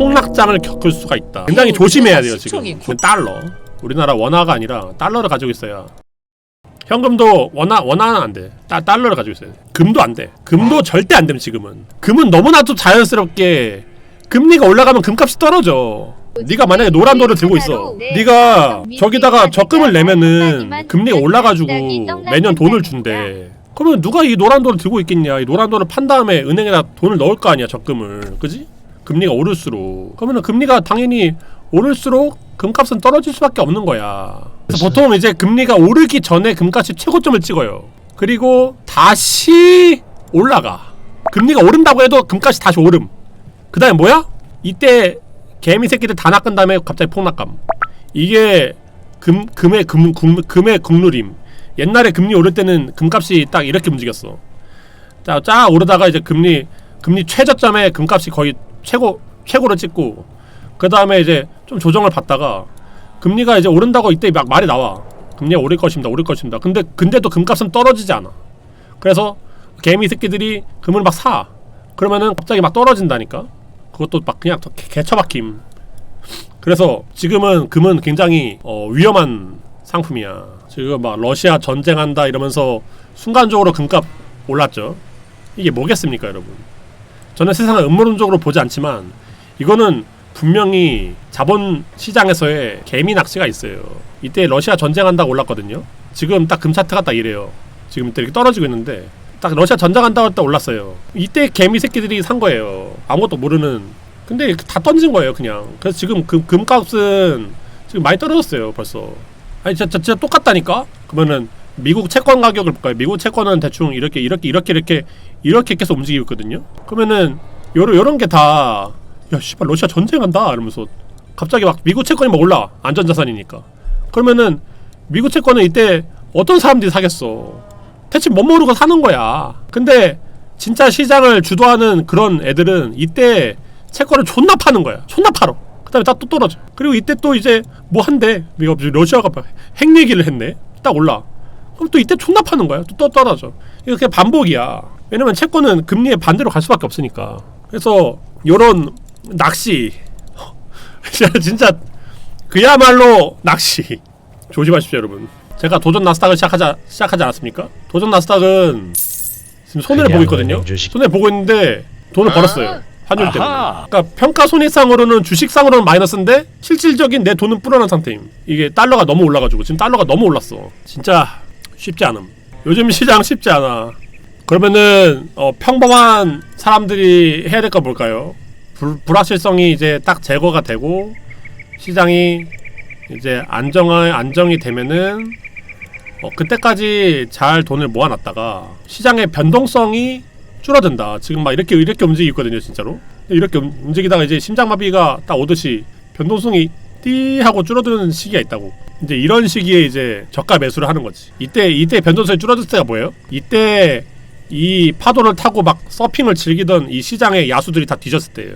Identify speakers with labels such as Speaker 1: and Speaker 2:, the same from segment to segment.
Speaker 1: 폭락장을 겪을 수가 있다. 굉장히 조심해야 돼요 지금. 그 달러. 우리나라 원화가 아니라 달러를 가지고 있어야. 현금도 원화 원화는 안 돼. 다 달러를 가지고 있어요. 금도 안 돼. 금도 절대 안 됩니다 지금은. 금은 너무나도 자연스럽게 금리가 올라가면 금값이 떨어져. 네가 만약에 노란 돌을 들고 있어. 네가 저기다가 적금을 내면은 금리가 올라가지고 매년 돈을 준대. 그러면 누가 이 노란 돌을 들고 있겠냐? 이 노란 돌을 판 다음에 은행에다 돈을 넣을 거 아니야 적금을, 그지? 금리가 오를수록 그러면은 금리가 당연히 오를수록 금값은 떨어질 수밖에 없는 거야. 그래서 보통 이제 금리가 오르기 전에 금값이 최고점을 찍어요. 그리고 다시 올라가. 금리가 오른다고 해도 금값이 다시 오름. 그다음에 뭐야? 이때 개미 새끼들 다 낚은 다음에 갑자기 폭락감. 이게 금 금의 금, 금 금의 국룰임. 옛날에 금리 오를 때는 금값이 딱 이렇게 움직였어. 자, 쫙 오르다가 이제 금리 금리 최저점에 금값이 거의 최고 최고를 찍고 그 다음에 이제 좀 조정을 받다가 금리가 이제 오른다고 이때 막 말이 나와. 금리가 오를 것입니다. 오를 것입니다. 근데 근데도 금값은 떨어지지 않아. 그래서 개미 새끼들이 금을 막 사. 그러면은 갑자기 막 떨어진다니까. 그것도 막 그냥 개- 개처박힘. 그래서 지금은 금은 굉장히 어, 위험한 상품이야. 지금 막 러시아 전쟁한다 이러면서 순간적으로 금값 올랐죠. 이게 뭐겠습니까, 여러분? 저는 세상을 음모론적으로 보지 않지만 이거는 분명히 자본 시장에서의 개미 낚시가 있어요. 이때 러시아 전쟁한다고 올랐거든요. 지금 딱 금 차트가 딱 이래요. 지금 이때 이렇게 떨어지고 있는데 딱 러시아 전쟁한다고 할때 올랐어요. 이때 개미 새끼들이 산 거예요. 아무것도 모르는. 근데 다 던진 거예요, 그냥. 그래서 지금 금, 금값은 지금 많이 떨어졌어요, 벌써. 아니, 진짜, 진짜 똑같다니까? 그러면은 미국 채권 가격을 볼까요? 미국 채권은 대충 이렇게 이렇게 이렇게 이렇게 이렇게 계속 움직이고 있거든요. 그러면은 요런 요런 게 다 야, 씨발 러시아 전쟁한다 이러면서 갑자기 막 미국 채권이 막 올라 안전자산이니까. 그러면은 미국 채권은 이때 어떤 사람들이 사겠어? 대체 못 모르고 사는 거야. 근데 진짜 시장을 주도하는 그런 애들은 이때 채권을 존나 파는 거야. 존나 팔어. 그다음에 다또 떨어져. 그리고 이때 또 이제 뭐 한대. 이거 러시아가 막핵 얘기를 했네. 딱 올라. 그럼 또 이때 존나 파는 거야. 또, 또 떨어져. 그냥 반복이야. 왜냐면 채권은 금리의 반대로 갈 수밖에 없으니까. 그래서 요런 낚시 진짜- 그야말로 낚시 조심하십시오 여러분. 제가 도전 나스닥을 시작하자 시작하지 않았습니까? 도전 나스닥은 지금 손해를 보고 있거든요. 손해 보고 있는데 돈을 벌었어요. 환율 때문에. 그러니까 평가 손익상으로는 주식상으로는 마이너스인데 실질적인 내 돈은 불어난 상태임. 이게 달러가 너무 올라가지고 지금 달러가 너무 올랐어. 진짜 쉽지 않음. 요즘 시장 쉽지 않아. 그러면은 어, 평범한 사람들이 해야 될거 뭘까요? 불, 불확실성이 이제 딱 제거가 되고 시장이 이제 안정화 안정이 되면은 어, 그때까지 잘 돈을 모아놨다가 시장의 변동성이 줄어든다. 지금 막 이렇게 이렇게 움직이고 있거든요, 진짜로. 이렇게 움- 움직이다가 이제 심장마비가 딱 오듯이 변동성이 띠 하고 줄어드는 시기가 있다고. 이제 이런 시기에 이제 저가 매수를 하는 거지. 이때 이때 변동성이 줄어들 때가 뭐예요? 이때 이 파도를 타고 막 서핑을 즐기던 이 시장의 야수들이 다 뒤졌을 때예요.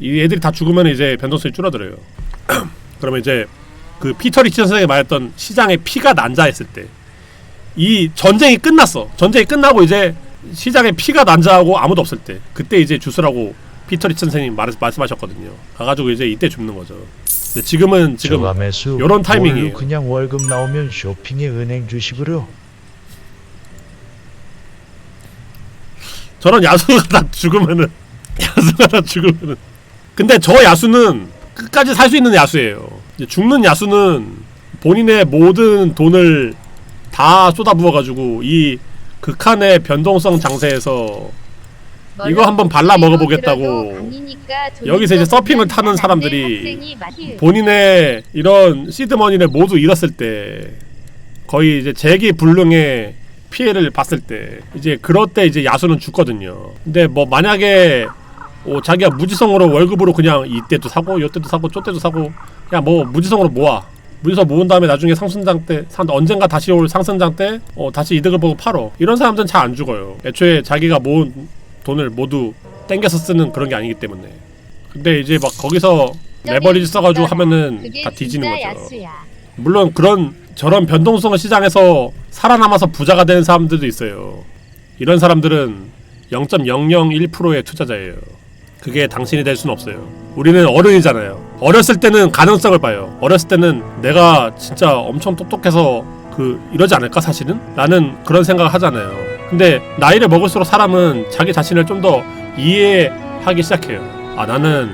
Speaker 1: 이 애들이 다 죽으면 이제 변동성이 줄어들어요. 그러면 이제 그 피터 리치 선생이 말했던 시장의 피가 난자했을 때 이 전쟁이 끝났어. 전쟁이 끝나고 이제 시장에 피가 난자하고 아무도 없을 때 그때 이제 주스라고 피터 리치 선생님 말, 말씀하셨거든요. 가가지고 이제 이때 죽는 거죠. 근데 지금은 지금
Speaker 2: 저가 매수
Speaker 1: 요런 타이밍이에요.
Speaker 2: 그냥 월급 나오면 쇼핑에 은행 주식으로
Speaker 1: 저런 야수가 다 죽으면은 야수가 다 죽으면은 근데 저 야수는 끝까지 살 수 있는 야수예요. 이제 죽는 야수는 본인의 모든 돈을 다 쏟아부어가지고 이 극한의 변동성 장세에서 이거 한번 발라 먹어보겠다고 여기서 이제 서핑을 타는 사람들이 본인의 이런 시드머니를 모두 잃었을 때 거의 이제 재기 불능의 피해를 봤을 때 이제 그럴 때 이제 야수는 죽거든요. 근데 뭐 만약에 어, 자기가 무지성으로 월급으로 그냥 이때도 사고 이때도 사고 저때도 사고 그냥 뭐 무지성으로 모아 무지성 모은 다음에 나중에 상승장 때 상, 언젠가 다시 올 상승장 때 어, 다시 이득을 보고 팔어 이런 사람들은 잘 안 죽어요. 애초에 자기가 모은 돈을 모두 땡겨서 쓰는 그런 게 아니기 때문에 근데 이제 막 거기서 레버리지 써가지고 하면은 다 뒤지는 거죠. 물론 그런 저런 변동성 시장에서 살아남아서 부자가 되는 사람들도 있어요. 이런 사람들은 0.001%의 투자자예요. 그게 당신이 될 수는 없어요. 우리는 어른이잖아요. 어렸을 때는 가능성을 봐요. 어렸을 때는 내가 진짜 엄청 똑똑해서 그 이러지 않을까 사실은? 라는 그런 생각을 하잖아요. 근데 나이를 먹을수록 사람은 자기 자신을 좀 더 이해하기 시작해요. 아 나는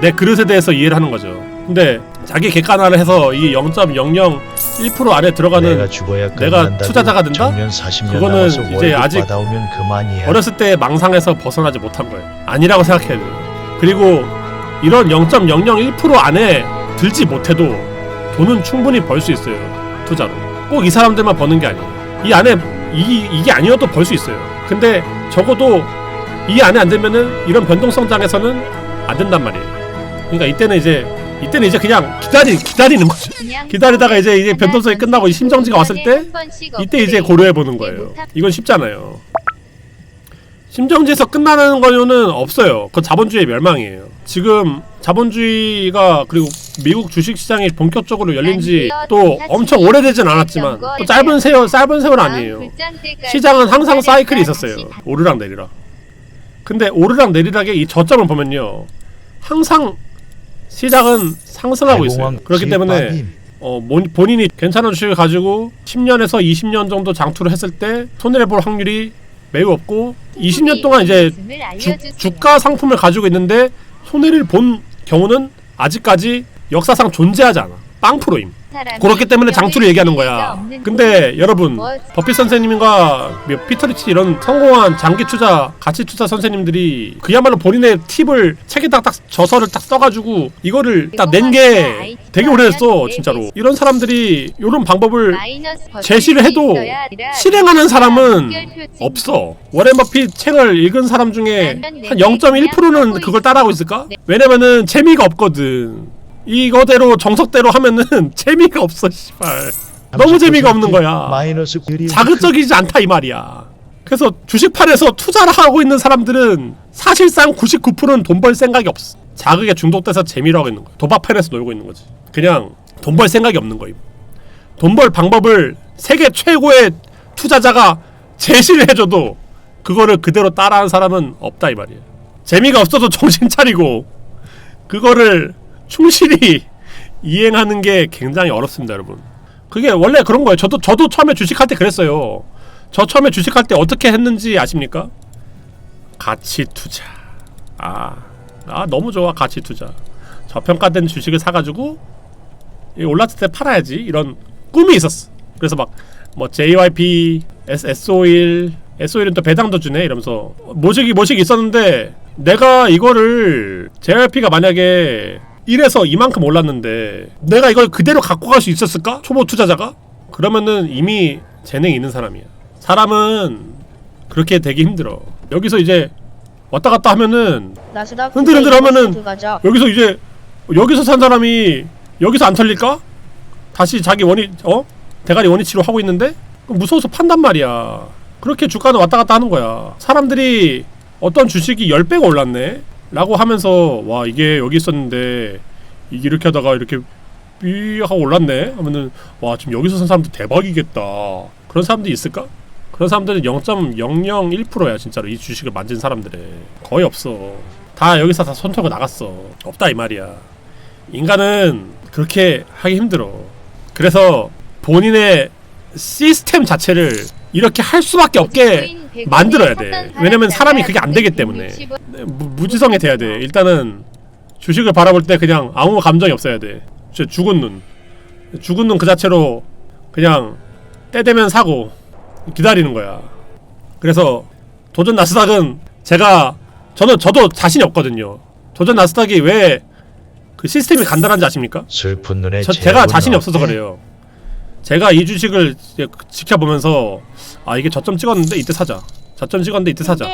Speaker 1: 내 그릇에 대해서 이해를 하는 거죠. 근데 자기 객관화를 해서 이 0.001% 안에 들어가는
Speaker 2: 내가 죽어야
Speaker 1: 내가 투자자가 된다?
Speaker 2: 정년 40년
Speaker 1: 그거는 이제 아직. 어렸을 때 망상에서 벗어나지 못한 거예요. 아니라고 생각해야 돼요. 그리고 이런 0.001% 안에 들지 못해도 돈은 충분히 벌 수 있어요. 투자로. 꼭 이 사람들만 버는 게 아니에요. 이 안에 이, 이게 아니어도 벌 수 있어요. 근데 적어도 이 안에 안 되면은 이런 변동성 장에서는 안 된단 말이에요. 그러니까 이때는 이제 이때는 이제 그냥 기다리 기다리는 거죠. 기다리다가 이제 이제 변동성이 끝나고 이 심정지가 왔을 때 이때 이제 고려해 보는 거예요. 이건 쉽잖아요. 심정지에서 끝나는 거는 없어요. 그건 자본주의 멸망이에요. 지금 자본주의가 그리고 미국 주식 시장이 본격적으로 열린 지 또 엄청 오래되진 않았지만 또 짧은 세월 짧은 세월 아니에요. 시장은 항상 사이클이 있었어요. 오르락 내리락. 근데 오르락 내리락의 이 저점을 보면요. 항상 시장은 상승하고 있어요. 그렇기 때문에. 어, 본- 본인이 괜찮은 주식을 가지고 10년에서 20년 정도 장투를 했을 때 손해를 볼 확률이 매우 없고 20년 동안 이제 주, 주가 상품을 가지고 있는데 손해를 본 경우는 아직까지 역사상 존재하지 않아. 빵프로임. 그렇기 때문에 장투를 얘기하는 거야. 근데 여러분, 버핏 선생님과 뭐 피터리치 이런 성공한 장기 투자, 가치 투자 선생님들이 그야말로 본인의 팁을 책에다 딱 저서를 딱 써가지고 이거를 딱 낸 게 되게 오래됐어, 진짜로. 이런 사람들이 이런 방법을 제시를 해도 실행하는 사람은 없어. 워렌 버핏 책을 읽은 사람 중에 한 0.1%는 그걸 따라하고 있을까? 왜냐면은 재미가 없거든. 이거대로 정석대로 하면은 재미가 없어, 씨발. 너무 재미가 없는 거야.
Speaker 2: 마이너스 그리
Speaker 1: 자극적이지 않다 이 말이야. 그래서 주식판에서 투자를 하고 있는 사람들은 사실상 99%는 돈 벌 생각이 없어. 자극에 중독돼서 재미로 하고 있는 거야. 도박판에서 놀고 있는 거지. 그냥 돈 벌 생각이 없는 거임. 돈 벌 방법을 세계 최고의 투자자가 제시를 해줘도 그거를 그대로 따라하는 사람은 없다 이 말이야. 재미가 없어도 정신 차리고 그거를 충실히 이행하는 게 굉장히 어렵습니다, 여러분. 그게 원래 그런 거예요. 저도 저도 처음에 주식할 때 그랬어요. 저 처음에 주식할 때 어떻게 했는지 아십니까? 가치 투자. 아, 아 너무 좋아 가치 투자. 저평가된 주식을 사가지고 이 올랐을 때 팔아야지 이런 꿈이 있었어. 그래서 막 뭐 JYP, S S51, S51은 또 배당도 주네 이러면서 모식이 모식이 있었는데 내가 이거를 JYP가 만약에 1에서 이만큼 올랐는데 내가 이걸 그대로 갖고 갈 수 있었을까? 초보 투자자가? 그러면은 이미 재능이 있는 사람이야. 사람은 그렇게 되기 힘들어. 여기서 이제 왔다 갔다 하면은
Speaker 3: 나스닥
Speaker 1: 흔들흔들 하면은. 여기서 이제 여기서 산 사람이 여기서 안 털릴까? 다시 자기 원위 어 대가리 원위치로 하고 있는데 무서워서 판단 말이야. 그렇게 주가는 왔다 갔다 하는 거야. 사람들이 어떤 주식이 10배가 올랐네? 라고 하면서 와 이게 여기 있었는데 이게 이렇게 하다가 이렇게 삐 하고 올랐네? 하면은 와 지금 여기서 산 사람들 대박이겠다. 그런 사람들이 있을까? 그런 사람들은 0.001%야 진짜로 이 주식을 만진 사람들의 거의 없어. 다 여기서 다 손 털고 나갔어. 없다 이 말이야. 인간은 그렇게 하기 힘들어. 그래서 본인의 시스템 자체를 이렇게 할 수밖에 없게 만들어야 돼. 왜냐면 사람이 그게 안 되기 때문에. 무, 무지성에 돼야 돼. 일단은 주식을 바라볼 때 그냥 아무 감정이 없어야 돼. 진짜 죽은 눈. 죽은 눈 그 자체로 그냥 때 되면 사고 기다리는 거야. 그래서 도전 나스닥은 제가 저는 저도 자신이 없거든요. 도전 나스닥이 왜 그 시스템이 간단한지 아십니까?
Speaker 2: 슬픈 눈에
Speaker 1: 저, 제가 자신이 없어서? 그래요. 제가 이 주식을 지켜보면서 아 이게 저점 찍었는데 이때 사자. 저점 찍었는데 이때 사자.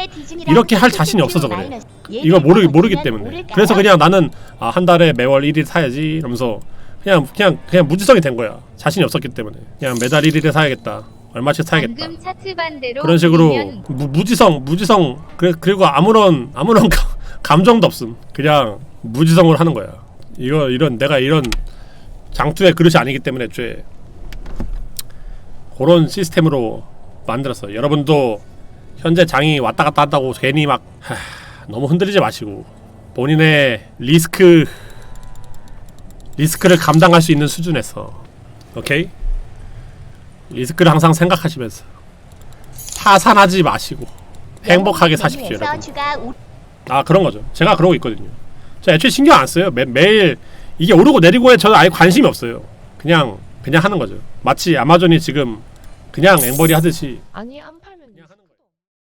Speaker 1: 이렇게 할 자신이 없어서 그래. 이걸 모르기 모르기 때문에. 그래서 그냥 나는 아, 한 달에 매월 1일 사야지 이러면서 그냥 그냥 그냥 무지성이 된 거야. 자신이 없었기 때문에. 그냥 매달 1일에 사야겠다. 얼마씩 사야겠다. 그런 식으로 무, 무지성 무지성 그래, 그리고 아무런 아무런 가- 감정도 없음. 그냥 무지성을 하는 거야. 이거 이런 내가 이런 장투의 그릇이 아니기 때문에 애초에 그런 시스템으로 만들었어요. 여러분도 현재 장이 왔다 갔다 한다고 괜히 막 하, 너무 흔들리지 마시고 본인의 리스크 리스크를 감당할 수 있는 수준에서 오케이? 리스크를 항상 생각하시면서 파산하지 마시고 행복하게 사십시오
Speaker 3: 메뉴에서
Speaker 1: 여러분. 아 그런 거죠. 제가 그러고 있거든요. 저 애초에 신경 안 써요. 매, 매일 이게 오르고 내리고에 저는 아예 관심이 없어요. 그냥 그냥 하는 거죠. 마치 아마존이 지금 그냥 앵벌이 하듯이.
Speaker 4: 아니 안